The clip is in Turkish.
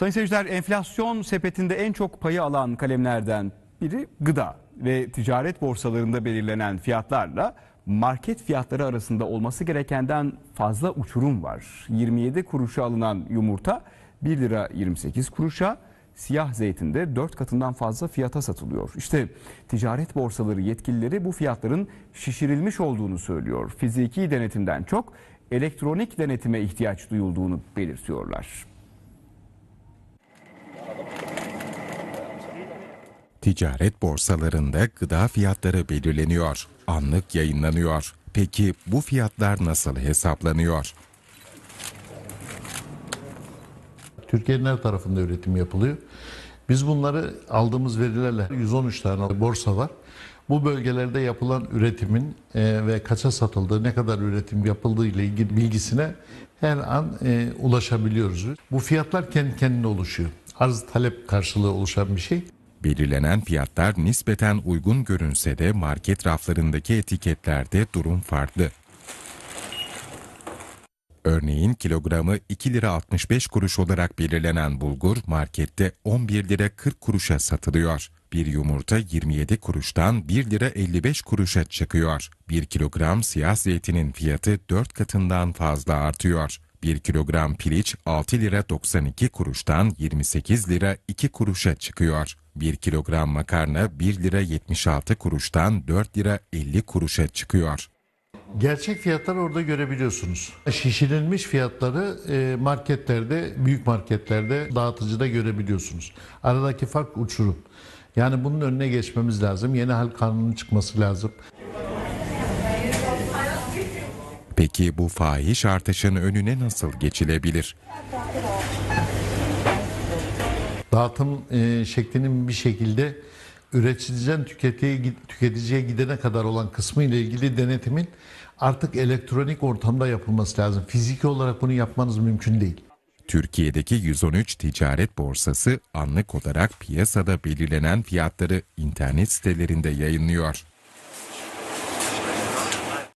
Sayın seyirciler enflasyon sepetinde en çok payı alan kalemlerden biri gıda ve ticaret borsalarında belirlenen fiyatlarla market fiyatları arasında olması gerekenden fazla uçurum var. 27 kuruşa alınan yumurta 1 lira 28 kuruşa, siyah zeytin de 4 katından fazla fiyata satılıyor. İşte ticaret borsaları yetkilileri bu fiyatların şişirilmiş olduğunu söylüyor. Fiziki denetimden çok elektronik denetime ihtiyaç duyulduğunu belirtiyorlar. Ticaret borsalarında gıda fiyatları belirleniyor, anlık yayınlanıyor. Peki bu fiyatlar nasıl hesaplanıyor? Türkiye'nin her tarafında üretim yapılıyor. Biz bunları aldığımız verilerle 113 tane borsa var. Bu bölgelerde yapılan üretimin e, ve kaça satıldığı, ne kadar üretim yapıldığı ile ilgili bilgisine her an e, ulaşabiliyoruz. Bu fiyatlar kendi kendine oluşuyor. Arz talep karşılığı oluşan bir şey. Belirlenen fiyatlar nispeten uygun görünse de market raflarındaki etiketlerde durum farklı. Örneğin kilogramı 2 lira 65 kuruş olarak belirlenen bulgur markette 11 lira 40 kuruşa satılıyor. Bir yumurta 27 kuruştan 1 lira 55 kuruşa çıkıyor. 1 kilogram siyah zeytinin fiyatı 4 katından fazla artıyor. 1 kilogram piliç 6 lira 92 kuruştan 28 lira 2 kuruşa çıkıyor. 1 kilogram makarna 1 lira 76 kuruştan 4 lira 50 kuruşa çıkıyor. Gerçek fiyatları orada görebiliyorsunuz. Şişirilmiş fiyatları e, marketlerde, büyük marketlerde, dağıtıcıda görebiliyorsunuz. Aradaki fark uçurum. Yani bunun önüne geçmemiz lazım. Yeni hal kanunun çıkması lazım. Peki bu fahiş artışın önüne nasıl geçilebilir? Dağıtım e, şeklinin bir şekilde üreticiden tüketiciye, tüketiciye gidene kadar olan kısmı ile ilgili denetimin artık elektronik ortamda yapılması lazım. Fiziki olarak bunu yapmanız mümkün değil. Türkiye'deki 113 ticaret borsası anlık olarak piyasada belirlenen fiyatları internet sitelerinde yayınlıyor.